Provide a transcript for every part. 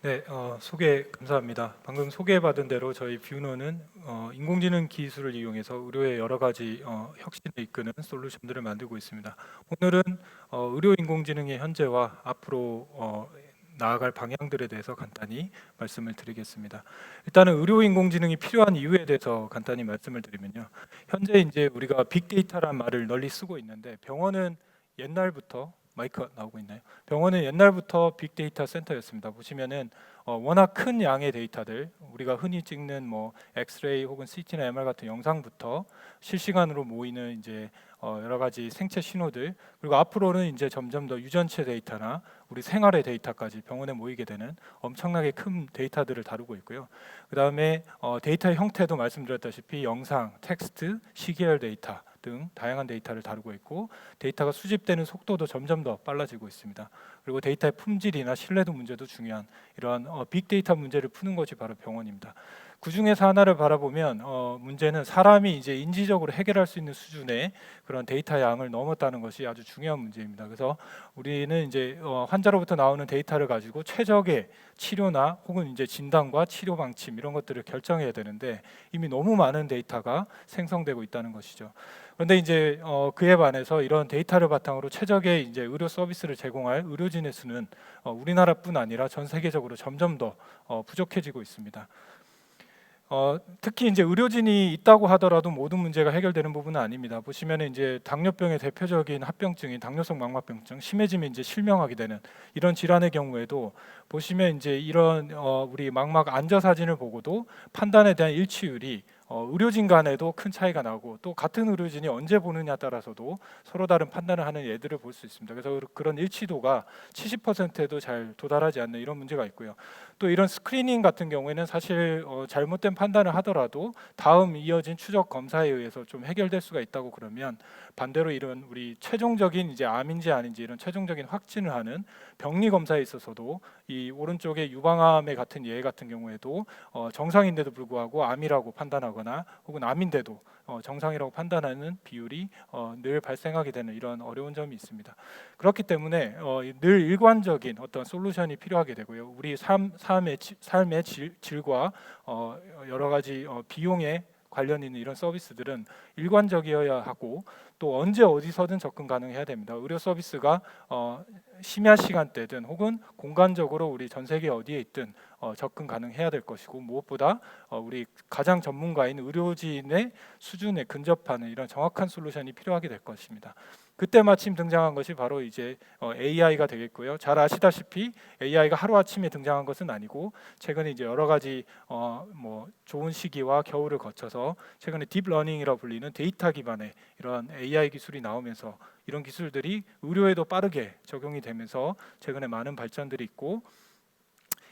네, 어, 소개 감사합니다. 방금 소개받은 대로 저희 뷰노는 어, 인공지능 기술을 이용해서 의료의 여러 가지 어, 혁신을 이끄는 솔루션들을 만들고 있습니다. 오늘은 어, 의료 인공지능의 현재와 앞으로 어, 나아갈 방향들에 대해서 간단히 말씀을 드리겠습니다. 일단은 의료 인공지능이 필요한 이유에 대해서 간단히 말씀을 드리면요. 현재 이제 우리가 빅데이터란 말을 널리 쓰고 있는데 병원은 옛날부터 마이크 나오고 있나요? 병원은 옛날부터 빅데이터 센터였습니다. 보시면은 어, 워낙 큰 양의 데이터들 우리가 흔히 찍는 뭐 엑스레이 혹은 CT나 MR 같은 영상부터 실시간으로 모이는 이제 어, 여러 가지 생체 신호들 그리고 앞으로는 이제 점점 더 유전체 데이터나 우리 생활의 데이터까지 병원에 모이게 되는 엄청나게 큰 데이터들을 다루고 있고요. 그 다음에 어, 데이터의 형태도 말씀드렸다시피 영상, 텍스트, 시계열 데이터 등 다양한 데이터를 다루고 있고 데이터가 수집되는 속도도 점점 더 빨라지고 있습니다. 그리고 데이터의 품질이나 신뢰도 문제도 중요한 이러한 어, 빅데이터 문제를 푸는 것이 바로 병원입니다. 그 중에서 하나를 바라보면 어, 문제는 사람이 이제 인지적으로 해결할 수 있는 수준의 그런 데이터 양을 넘었다는 것이 아주 중요한 문제입니다. 그래서 우리는 이제 어, 환자로부터 나오는 데이터를 가지고 최적의 치료나 혹은 이제 진단과 치료 방침 이런 것들을 결정해야 되는데 이미 너무 많은 데이터가 생성되고 있다는 것이죠. 그런데 이제 어, 그에 반해서 이런 데이터를 바탕으로 최적의 이제 의료 서비스를 제공할 의료진의 수는 어, 우리나라뿐 아니라 전 세계적으로 점점 더 어, 부족해지고 있습니다. 어, 특히 이제 의료진이 있다고 하더라도 모든 문제가 해결되는 부분은 아닙니다. 보시면 이제 당뇨병의 대표적인 합병증인 당뇨성 망막병증 심해지면 이제 실명하게 되는 이런 질환의 경우에도 보시면 이제 이런 어, 우리 망막 안저 사진을 보고도 판단에 대한 일치율이 어, 의료진 간에도 큰 차이가 나고 또 같은 의료진이 언제 보느냐 따라서도 서로 다른 판단을 하는 예들을 볼 수 있습니다. 그래서 그런 일치도가 70%에도 잘 도달하지 않는 이런 문제가 있고요. 또 이런 스크리닝 같은 경우에는 사실 어, 잘못된 판단을 하더라도 다음 이어진 추적 검사에 의해서 좀 해결될 수가 있다고 그러면 반대로 이런 우리 최종적인 이제 암인지 아닌지 이런 최종적인 확진을 하는 병리 검사에 있어서도 이 오른쪽에 유방암의 같은 예 같은 경우에도 어, 정상인데도 불구하고 암이라고 판단하거나 혹은 암인데도 어, 정상이라고 판단하는 비율이 어, 늘 발생하게 되는 이런 어려운 점이 있습니다. 그렇기 때문에 어, 늘 일관적인 어떤 솔루션이 필요하게 되고요. 우리 삶, 삶의, 지- 삶의 질, 어, 여러 가지 어, 비용에 관련 있는 이런 서비스들은 일관적이어야 하고 또 언제 어디서든 접근 가능해야 됩니다. 의료 서비스가 어, 심야 시간대든 혹은 공간적으로 우리 전 세계 어디에 있든 어, 접근 가능해야 될 것이고 무엇보다 어, 우리 가장 전문가인 의료진의 수준에 근접하는 이런 정확한 솔루션이 필요하게 될 것입니다. 그때 마침 등장한 것이 바로 이제 어, AI가 되겠고요. 잘 아시다시피 AI가 하루 아침에 등장한 것은 아니고 최근에 이제 여러 가지 어, 뭐 좋은 시기와 겨울을 거쳐서 최근에 딥러닝이라고 불리는 데이터 기반의 이런 AI 기술이 나오면서 이런 기술들이 의료에도 빠르게 적용이 되면서 최근에 많은 발전들이 있고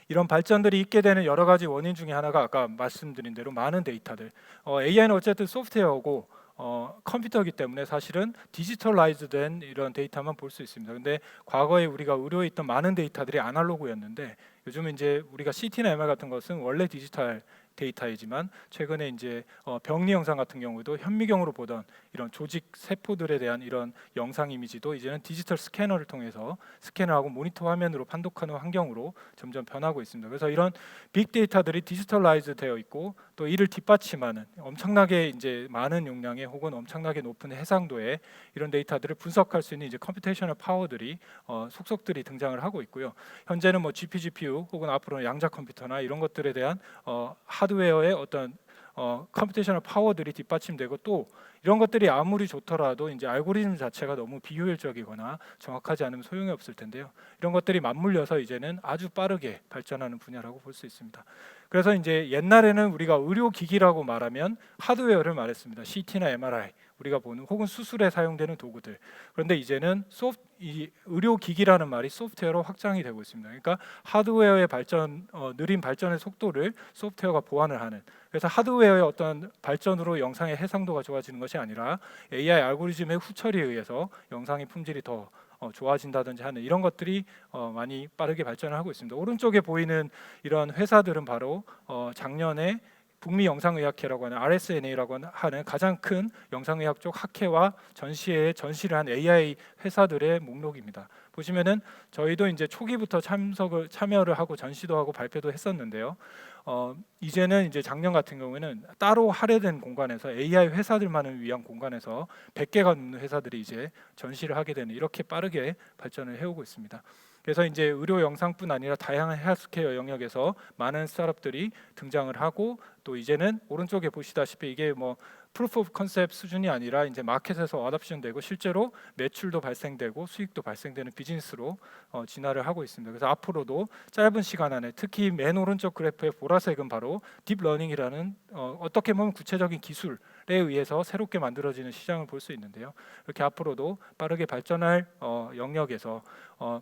이런 발전들이 있게 되는 여러 가지 원인 중에 하나가 아까 말씀드린 대로 많은 데이터들. 어, AI는 어쨌든 소프트웨어고 어, 컴퓨터이기 때문에 사실은 디지털라이즈된 이런 데이터만 볼 수 있습니다. 근데 과거에 우리가 의료에 있던 많은 데이터들이 아날로그였는데 요즘은 이제 우리가 CT나 MR 같은 것은 원래 디지털 데이터이지만 최근에 이제 어, 병리 영상 같은 경우도 현미경으로 보던 이런 조직 세포들에 대한 이런 영상 이미지도 이제는 디지털 스캐너를 통해서 스캐너하고 모니터 화면으로 판독하는 환경으로 점점 변하고 있습니다. 그래서 이런 빅데이터들이 디지털라이즈 되어 있고 또 이를 뒷받침하는 엄청나게 이제 많은 용량의 혹은 엄청나게 높은 해상도의 이런 데이터들을 분석할 수 있는 이제 컴퓨테이셔널 파워들이 어, 속속들이 등장을 하고 있고요. 현재는 뭐 GP, GPU 혹은 앞으로는 양자 컴퓨터나 이런 것들에 대한 어, 하 드웨어의 어떤 어, 컴퓨테이셔널 파워들이 뒷받침되고 또 이런 것들이 아무리 좋더라도 이제 알고리즘 자체가 너무 비효율적이거나 정확하지 않으면 소용이 없을 텐데요. 이런 것들이 맞물려서 이제는 아주 빠르게 발전하는 분야라고 볼 수 있습니다. 그래서 이제 옛날에는 우리가 의료 기기라고 말하면 하드웨어를 말했습니다. CT나 MRI 우리가 보는 혹은 수술에 사용되는 도구들. 그런데 이제는 소프 이 의료 기기라는 말이 소프트웨어로 확장이 되고 있습니다. 그러니까 하드웨어의 발전 어, 느린 발전의 속도를 소프트웨어가 보완을 하는. 그래서 하드웨어의 어떤 발전으로 영상의 해상도가 좋아지는 것이 아니라 AI 알고리즘의 후처리에 의해서 영상의 품질이 더 어, 좋아진다든지 하는 이런 것들이 어, 많이 빠르게 발전을 하고 있습니다. 오른쪽에 보이는 이런 회사들은 바로 어, 작년에 북미 영상의학회라고 하는 RSNA라고 하는 가장 큰 영상의학 쪽 학회와 전시회에 전시를 한 AI 회사들의 목록입니다. 보시면은 저희도 이제 초기부터 참석을 참여를 하고 전시도 하고 발표도 했었는데요. 어, 이제는 이제 작년 같은 경우에는 따로 할애된 공간에서 AI 회사들만을 위한 공간에서 100개가 넘는 회사들이 이제 전시를 하게 되는 이렇게 빠르게 발전을 해오고 있습니다. 그래서 이제 의료 영상뿐 아니라 다양한 헬스케어 영역에서 많은 스타트업들이 등장을 하고 또 이제는 오른쪽에 보시다시피 이게 뭐 프루프 컨셉 수준이 아니라 이제 마켓에서 어답션 되고 실제로 매출도 발생되고 수익도 발생되는 비즈니스로 어, 진화를 하고 있습니다. 그래서 앞으로도 짧은 시간 안에 특히 맨 오른쪽 그래프의 보라색은 바로 딥러닝이라는 어, 어떻게 보면 구체적인 기술에 의해서 새롭게 만들어지는 시장을 볼 수 있는데요. 이렇게 앞으로도 빠르게 발전할 어, 영역에서 어,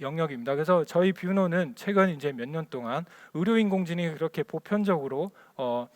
영역입니다. 그래서 저희 뷰노는 최근 이제 몇 년 동안 의료 인공지능이 그렇게 보편적으로 어,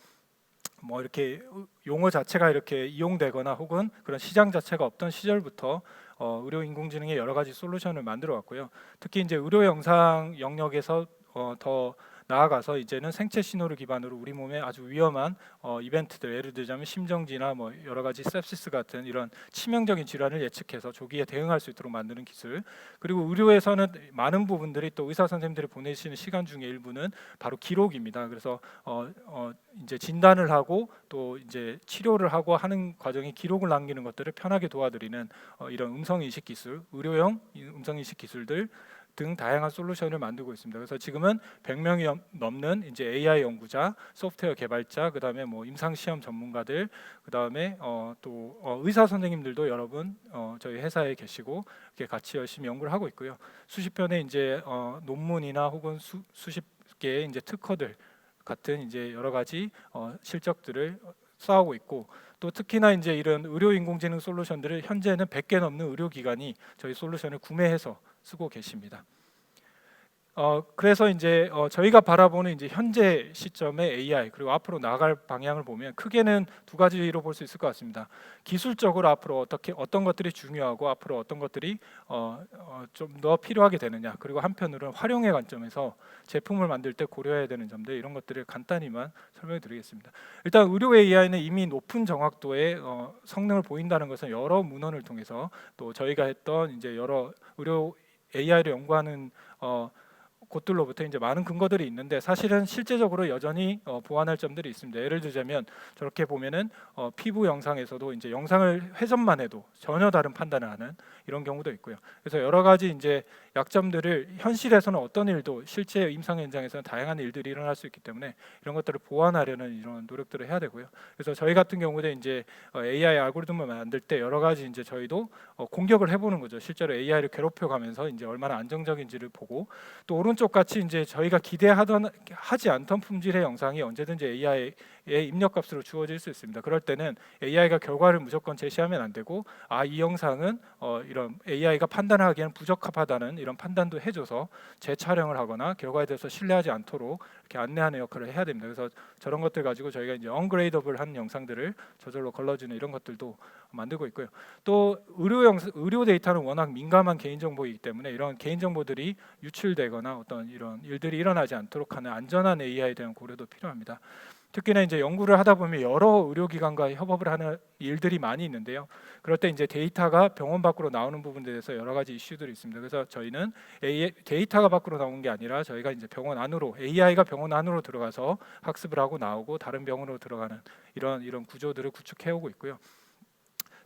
뭐 이렇게 용어 자체가 이렇게 이용되거나 혹은 그런 시장 자체가 없던 시절부터 어, 의료 인공지능의 여러 가지 솔루션을 만들어 왔고요. 특히 이제 의료 영상 영역에서 어, 더 나아가서 이제는 생체 신호를 기반으로 우리 몸에 아주 위험한 어, 이벤트들 예를 들자면 심정지나 뭐 여러 가지 sepsis 같은 이런 치명적인 질환을 예측해서 조기에 대응할 수 있도록 만드는 기술 그리고 의료에서는 많은 부분들이 또 의사 선생님들이 보내시는 시간 중에 일부는 바로 기록입니다. 그래서 어, 어, 이제 진단을 하고 또 이제 치료를 하고 하는 과정에 기록을 남기는 것들을 편하게 도와드리는 어, 이런 음성 인식 기술, 의료용 음성 인식 기술들 등 다양한 솔루션을 만들고 있습니다. 그래서 지금은 100명이 넘는 이제 AI 연구자, 소프트웨어 개발자, 그다음에 뭐 임상 시험 전문가들, 그다음에 어, 또 어, 의사 선생님들도 여러분 어, 저희 회사에 계시고 이렇게 같이 열심히 연구를 하고 있고요. 수십 편의 이제 어, 논문이나 혹은 수, 수십 개의 이제 특허들 같은 이제 여러 가지 어, 실적들을 쌓아오고 있고 또 특히나 이제 이런 의료 인공지능 솔루션들을 현재는 100개 넘는 의료기관이 저희 솔루션을 구매해서 쓰고 계십니다. 어, 그래서 이제 어, 저희가 바라보는 이제 현재 시점의 AI 그리고 앞으로 나갈 방향을 보면 크게는 두 가지로 볼 수 있을 것 같습니다. 기술적으로 앞으로 어떻게 어떤 것들이 중요하고 앞으로 어떤 것들이 어, 어, 좀더 필요하게 되느냐 그리고 한편으로는 활용의 관점에서 제품을 만들 때 고려해야 되는 점들 이런 것들을 간단히만 설명드리겠습니다. 일단 의료 AI는 이미 높은 정확도의 어, 성능을 보인다는 것은 여러 문헌을 통해서 또 저희가 했던 이제 여러 의료 AI를 연구하는 어, 곳들로부터 이제 많은 근거들이 있는데 사실은 실제적으로 여전히 어, 보완할 점들이 있습니다. 예를 들자면 저렇게 보면은 어, 피부 영상에서도 이제 영상을 회전만 해도 전혀 다른 판단을 하는 이런 경우도 있고요. 그래서 여러 가지 이제 약점들을 현실에서는 어떤 일도 실제 임상 현장에서는 다양한 일들이 일어날 수 있기 때문에 이런 것들을 보완하려는 이런 노력들을 해야 되고요. 그래서 저희 같은 경우는 이제 어, AI 알고리즘을 만들 때 여러 가지 이제 저희도 어, 공격을 해보는 거죠. 실제로 AI를 괴롭혀가면서 이제 얼마나 안정적인지를 보고 또 오른쪽 같이 이제 저희가 기대하던 하지 않던 품질의 영상이 언제든지 AI의 입력값으로 주어질 수 있습니다. 그럴 때는 AI가 결과를 무조건 제시하면 안 되고 아 이 영상은 어, 이런 AI가 판단하기에는 부적합하다는 이런 판단도 해줘서 재촬영을 하거나 결과에 대해서 신뢰하지 않도록 이렇게 안내하는 역할을 해야 됩니다. 그래서 저런 것들 가지고 저희가 이제 언그레이더블한 영상들을 저절로 걸러주는 이런 것들도 만들고 있고요. 또 의료 영 의료 데이터는 워낙 민감한 개인 정보이기 때문에 이런 개인 정보들이 유출되거나 어떤 이런 일들이 일어나지 않도록 하는 안전한 AI에 대한 고려도 필요합니다. 특히나 이제 연구를 하다 보면 여러 의료기관과 협업을 하는 일들이 많이 있는데요. 그럴 때 이제 데이터가 병원 밖으로 나오는 부분에 대해서 여러 가지 이슈들이 있습니다. 그래서 저희는 AI, 데이터가 밖으로 나오는 게 아니라 저희가 이제 병원 안으로 AI가 병원 안으로 들어가서 학습을 하고 나오고 다른 병원으로 들어가는 이런 이런 구조들을 구축해 오고 있고요.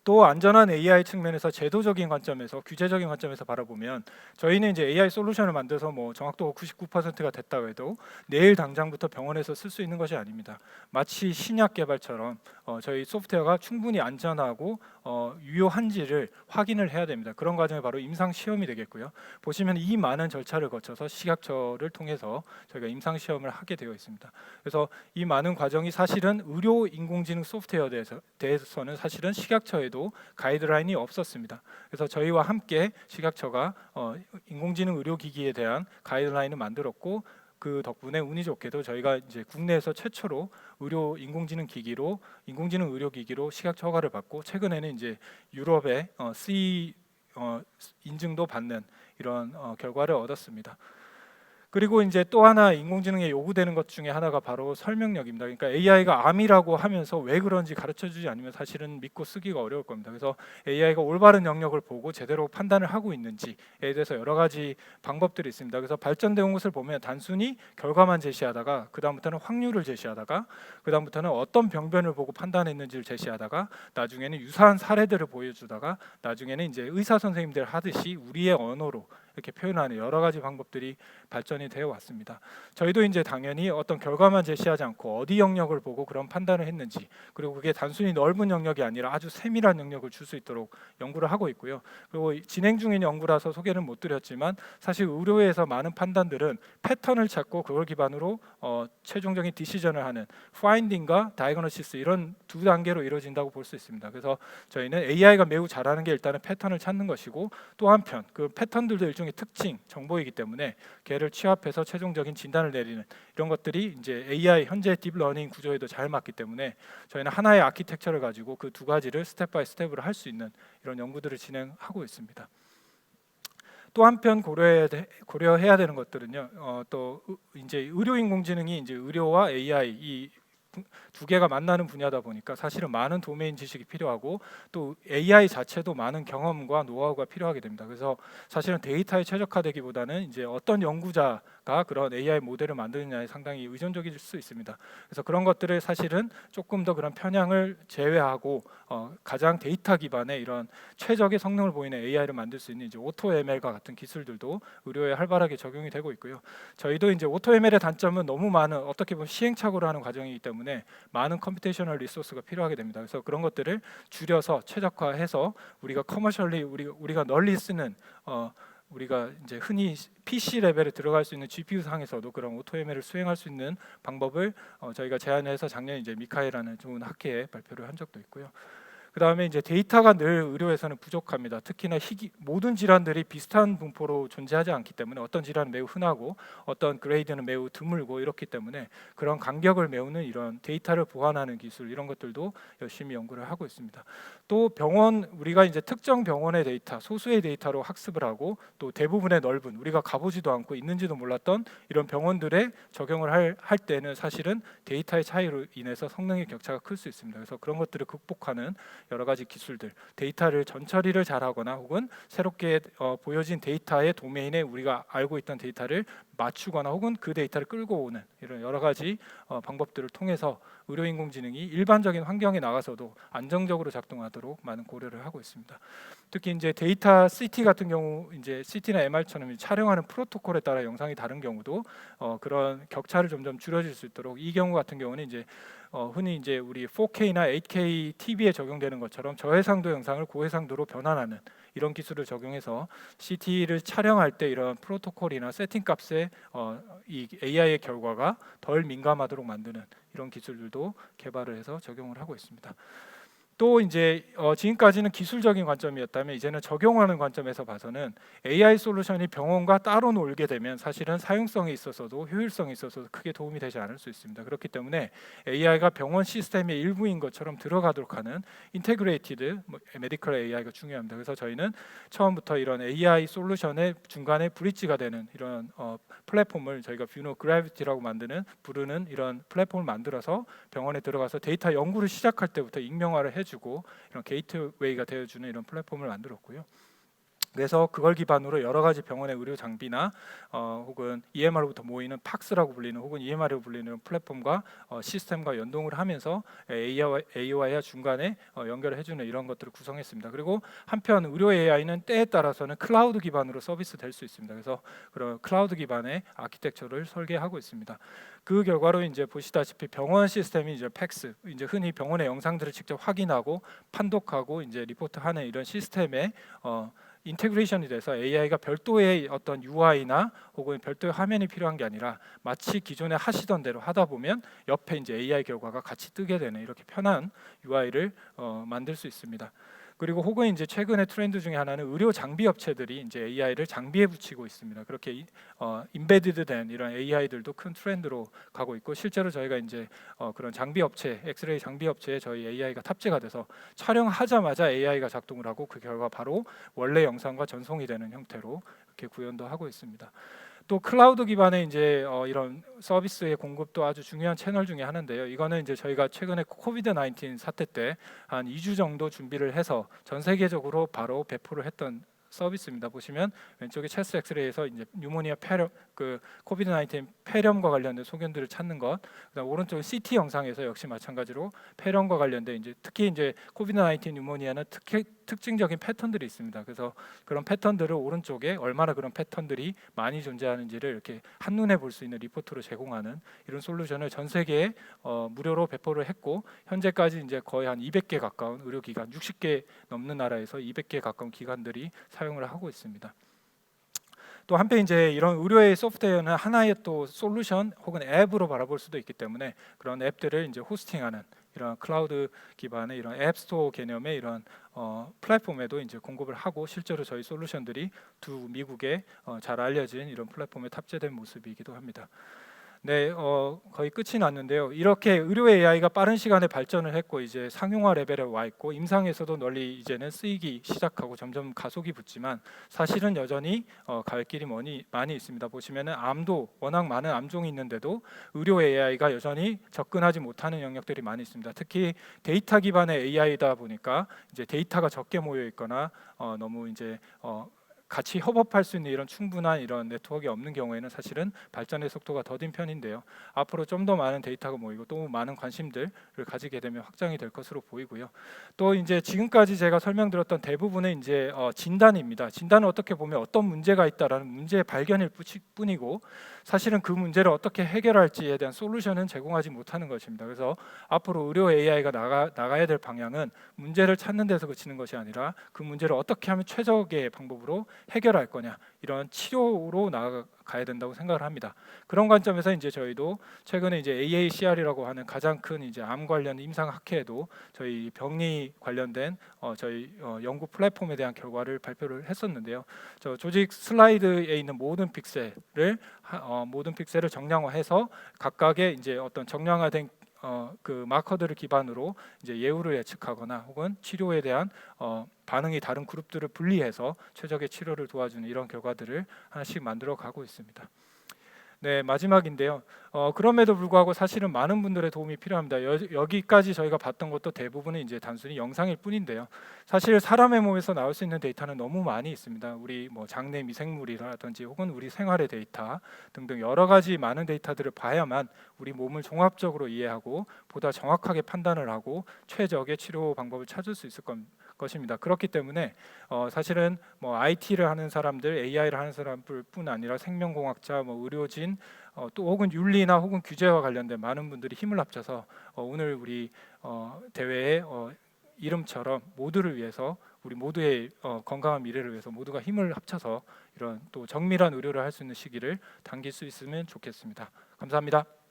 또 안전한 AI 측면에서 제도적인 관점에서 규제적인 관점에서 바라보면 저희는 이제 AI 솔루션을 만들어서 뭐 정확도가 99%가 됐다고 해도 내일 당장부터 병원에서 쓸 수 있는 것이 아닙니다. 마치 신약 개발처럼 어, 저희 소프트웨어가 충분히 안전하고 어, 유효한지를 확인을 해야 됩니다. 그런 과정이 바로 임상 시험이 되겠고요. 보시면 이 많은 절차를 거쳐서 식약처를 통해서 저희가 임상 시험을 하게 되어 있습니다. 그래서 이 많은 과정이 사실은 의료 인공지능 소프트웨어에 대해서, 대해서는 사실은 식약처에도 가이드라인이 없었습니다. 그래서 저희와 함께 식약처가 어, 인공지능 의료기기에 대한 가이드라인을 만들었고 그 덕분에 운이 좋게도 저희가 이제 국내에서 최초로 의료 인공지능 기기로 인공지능 의료 기기로 식약처 허가를 받고 최근에는 이제 유럽의 어, CE 어, 인증도 받는 이런 어, 결과를 얻었습니다. 그리고 이제 또 하나 인공지능에 요구되는 것 중에 하나가 바로 설명력입니다. 그러니까 AI가 암이라고 하면서 왜 그런지 가르쳐 주지 않으면 사실은 믿고 쓰기가 어려울 겁니다. 그래서 AI가 올바른 영역을 보고 제대로 판단을 하고 있는지에 대해서 여러 가지 방법들이 있습니다. 그래서 발전된 것을 보면 단순히 결과만 제시하다가 그 다음부터는 확률을 제시하다가 그 다음부터는 어떤 병변을 보고 판단했는지를 제시하다가 나중에는 유사한 사례들을 보여주다가 나중에는 이제 의사 선생님들 하듯이 우리의 언어로 이렇게 표현하는 여러 가지 방법들이 발전이 되어 왔습니다. 저희도 이제 당연히 어떤 결과만 제시하지 않고 어디 영역을 보고 그런 판단을 했는지 그리고 그게 단순히 넓은 영역이 아니라 아주 세밀한 영역을 줄 수 있도록 연구를 하고 있고요. 그리고 진행 중인 연구라서 소개는 못 드렸지만 사실 의료에서 많은 판단들은 패턴을 찾고 그걸 기반으로 어, 최종적인 디시전을 하는 파인딩과 다이그노시스 이런 두 단계로 이루어진다고 볼 수 있습니다. 그래서 저희는 AI가 매우 잘하는 게 일단은 패턴을 찾는 것이고 또 한편 그 패턴들도 일종 의 특징 정보이기 때문에 걔를 취합해서 최종적인 진단을 내리는 이런 것들이 이제 AI 현재 딥러닝 구조에도 잘 맞기 때문에 저희는 하나의 아키텍처를 가지고 그 두 가지를 스텝 바이 스텝으로 할 수 있는 이런 연구들을 진행하고 있습니다. 또 한편 고려해야, 돼- 고려해야 되는 것들은요. 어, 또 의- 이제 의료 인공지능이 이제 의료와 AI 이 두 개가 만나는 분야다 보니까 사실은 많은 도메인 지식이 필요하고 또 AI 자체도 많은 경험과 노하우가 필요하게 됩니다. 그래서 사실은 데이터에 최적화되기보다는 이제 어떤 연구자가 그런 AI 모델을 만드느냐에 상당히 의존적일 수 있습니다. 그래서 그런 것들을 사실은 조금 더 그런 편향을 제외하고 어, 가장 데이터 기반의 이런 최적의 성능을 보이는 AI를 만들 수 있는 이제 오토 ML과 같은 기술들도 의료에 활발하게 적용이 되고 있고요. 저희도 이제 오토 ML의 단점은 너무 많은 어떻게 보면 시행착오를 하는 과정이기 때문에 많은 컴퓨테이셔널 리소스가 필요하게 됩니다. 그래서 그런 것들을 줄여서 최적화해서 우리가 커머셜리 우리 우리가 널리 쓰는 어, 우리가 이제 흔히 PC 레벨에 들어갈 수 있는 GPU 상에서도 그런 오토ML을 수행할 수 있는 방법을 어, 저희가 제안해서 작년 이제 미카이라는 좋은 학회에 발표를 한 적도 있고요. 그 다음에 이제 데이터가 늘 의료에서는 부족합니다. 특히나 희귀, 모든 질환들이 비슷한 분포로 존재하지 않기 때문에 어떤 질환은 매우 흔하고 어떤 그레이드는 매우 드물고 이렇기 때문에 그런 간격을 메우는 이런 데이터를 보완하는 기술 이런 것들도 열심히 연구를 하고 있습니다. 또 병원 우리가 이제 특정 병원의 데이터, 소수의 데이터로 학습을 하고 또 대부분의 넓은 우리가 가보지도 않고 있는지도 몰랐던 이런 병원들에 적용을 할, 할 때는 사실은 데이터의 차이로 인해서 성능의 격차가 클 수 있습니다. 그래서 그런 것들을 극복하는 여러 가지 기술들, 데이터를 전처리를 잘하거나 혹은 새롭게 어, 보여진 데이터의 도메인에 우리가 알고 있던 데이터를 맞추거나 혹은 그 데이터를 끌고 오는 이런 여러 가지 어, 방법들을 통해서 의료 인공지능이 일반적인 환경에 나가서도 안정적으로 작동하도록 많은 고려를 하고 있습니다. 특히 이제 데이터 CT 같은 경우 이제 CT나 MR처럼 촬영하는 프로토콜에 따라 영상이 다른 경우도 어, 그런 격차를 점점 줄여질 수 있도록 이 경우 같은 경우는 이제 어, 흔히 이제 우리 4K나 8K TV에 적용되는 것처럼 저해상도 영상을 고해상도로 변환하는 이런 기술을 적용해서 CT를 촬영할 때 이런 프로토콜이나 세팅 값에 어, 이 AI의 결과가 덜 민감하도록 만드는 이런 기술들도 개발을 해서 적용을 하고 있습니다. 또 이제 어, 지금까지는 기술적인 관점이었다면 이제는 적용하는 관점에서 봐서는 AI 솔루션이 병원과 따로 놀게 되면 사실은 사용성에 있어서도 효율성에 있어서도 크게 도움이 되지 않을 수 있습니다. 그렇기 때문에 AI가 병원 시스템의 일부인 것처럼 들어가도록 하는 인테그레이티드 뭐, 메디컬 AI가 중요합니다. 그래서 저희는 처음부터 이런 AI 솔루션의 중간에 브릿지가 되는 이런 어, 플랫폼을 저희가 뷰노 그래비티라고 만드는 부르는 이런 플랫폼을 만들어서 병원에 들어가서 데이터 연구를 시작할 때부터 익명화를 해 주고 이런 게이트웨이가 되어주는 이런 플랫폼을 만들었고요. 그래서 그걸 기반으로 여러 가지 병원의 의료 장비나 어, 혹은 EMR로부터 모이는 팍스라고 불리는 혹은 EMR이라고 불리는 플랫폼과 어, 시스템과 연동을 하면서 AI와, AI와 중간에 어, 연결을 해주는 이런 것들을 구성했습니다. 그리고 한편 의료 AI는 때에 따라서는 클라우드 기반으로 서비스 될 수 있습니다. 그래서 그런 클라우드 기반의 아키텍처를 설계하고 있습니다. 그 결과로 이제 보시다시피 병원 시스템이 이제 팩스, 이제 흔히 병원의 영상들을 직접 확인하고 판독하고 이제 리포트하는 이런 시스템에 어, 인테그레이션이 돼서 AI가 별도의 어떤 UI나 혹은 별도의 화면이 필요한 게 아니라 마치 기존에 하시던 대로 하다 보면 옆에 이제 AI 결과가 같이 뜨게 되는 이렇게 편한 UI를 어, 만들 수 있습니다. 그리고 혹은 이제 최근의 트렌드 중에 하나는 의료 장비 업체들이 이제 AI를 장비에 붙이고 있습니다. 그렇게 이- 어, 임베디드된 이런 AI들도 큰 트렌드로 가고 있고 실제로 저희가 이제 어, 그런 장비 업체, 엑스레이 장비 업체에 저희 AI가 탑재가 돼서 촬영하자마자 AI가 작동을 하고 그 결과 바로 원래 영상과 전송이 되는 형태로 이렇게 구현도 하고 있습니다. 또 클라우드 기반의 이제 어, 이런 서비스의 공급도 아주 중요한 채널 중에 하나인데요. 이거는 이제 저희가 최근에 코비드 19 사태 때 한 2주 정도 준비를 해서 전 세계적으로 바로 배포를 했던 서비스입니다. 보시면 왼쪽에 체스 엑스레이에서 이제 뉴모니아 폐렴 그 코비드 19 폐렴과 관련된 소견들을 찾는 것. 그다음 오른쪽 CT 영상에서 역시 마찬가지로 폐렴과 관련된 이제 특히 이제 코비드 19 뉴모니아는 특히 특징적인 패턴들이 있습니다. 그래서 그런 패턴들을 오른쪽에 얼마나 그런 패턴들이 많이 존재하는지를 이렇게 한눈에 볼 수 있는 리포트로 제공하는 이런 솔루션을 전 세계에 어, 무료로 배포를 했고 현재까지 이제 거의 한 200개 가까운 의료기관, 60개 넘는 나라에서 200개 가까운 기관들이 사용을 하고 있습니다. 또 한편 이제 이런 의료의 소프트웨어는 하나의 또 솔루션 혹은 앱으로 바라볼 수도 있기 때문에 그런 앱들을 이제 호스팅하는 이런 클라우드 기반의 이런 앱 스토어 개념의 이런 어, 플랫폼에도 이제 공급을 하고 실제로 저희 솔루션들이 두 미국에 어, 잘 알려진 이런 플랫폼에 탑재된 모습이기도 합니다. 네, 어, 거의 끝이 났는데요. 이렇게 의료 AI가 빠른 시간에 발전을 했고 이제 상용화 레벨에 와 있고 임상에서도 널리 이제는 쓰이기 시작하고 점점 가속이 붙지만 사실은 여전히 어, 갈 길이 많이 많이 있습니다. 보시면은 암도 워낙 많은 암종이 있는데도 의료 AI가 여전히 접근하지 못하는 영역들이 많이 있습니다. 특히 데이터 기반의 AI다 보니까 이제 데이터가 적게 모여 있거나 어, 너무 이제 어, 같이 협업할 수 있는 이런 충분한 이런 네트워크가 없는 경우에는 사실은 발전의 속도가 더딘 편인데요. 앞으로 좀 더 많은 데이터가 모이고 또 많은 관심들을 가지게 되면 확장이 될 것으로 보이고요. 또 이제 지금까지 제가 설명드렸던 대부분의 이제 어, 진단입니다. 진단은 어떻게 보면 어떤 문제가 있다라는 문제 발견일 뿐이고 사실은 그 문제를 어떻게 해결할지에 대한 솔루션은 제공하지 못하는 것입니다. 그래서 앞으로 의료 AI가 나가 나가야 될 방향은 문제를 찾는 데서 그치는 것이 아니라 그 문제를 어떻게 하면 최적의 방법으로 해결할 거냐 이런 치료로 나아가야 된다고 생각을 합니다. 그런 관점에서 이제 저희도 최근에 이제 AACR이라고 하는 가장 큰 이제 암 관련 임상 학회에도 저희 병리 관련된 어, 저희 어, 연구 플랫폼에 대한 결과를 발표를 했었는데요. 저 조직 슬라이드에 있는 모든 픽셀을 하- 어, 모든 픽셀을 정량화해서 각각의 이제 어떤 정량화된 어, 그 마커들을 기반으로 이제 예후를 예측하거나 혹은 치료에 대한 어, 반응이 다른 그룹들을 분리해서 최적의 치료를 도와주는 이런 결과들을 하나씩 만들어 가고 있습니다. 네 마지막인데요. 어, 그럼에도 불구하고 사실은 많은 분들의 도움이 필요합니다. 여, 여기까지 저희가 봤던 것도 대부분은 이제 단순히 영상일 뿐인데요. 사실 사람의 몸에서 나올 수 있는 데이터는 너무 많이 있습니다. 우리 뭐 장내 미생물이라든지 혹은 우리 생활의 데이터 등등 여러 가지 많은 데이터들을 봐야만 우리 몸을 종합적으로 이해하고 보다 정확하게 판단을 하고 최적의 치료 방법을 찾을 수 있을 겁- 것입니다. 그렇기 때문에 어, 사실은 뭐 IT를 하는 사람들, AI를 하는 사람뿐 아니라 생명공학자, 뭐 의료진, 어, 또 혹은 윤리나 혹은 규제와 관련된 많은 분들이 힘을 합쳐서 어, 오늘 우리 어, 대회에 어, 이름처럼 모두를 위해서 우리 모두의 어, 건강한 미래를 위해서 모두가 힘을 합쳐서 이런 또 정밀한 의료를 할 수 있는 시기를 당길 수 있으면 좋겠습니다. 감사합니다.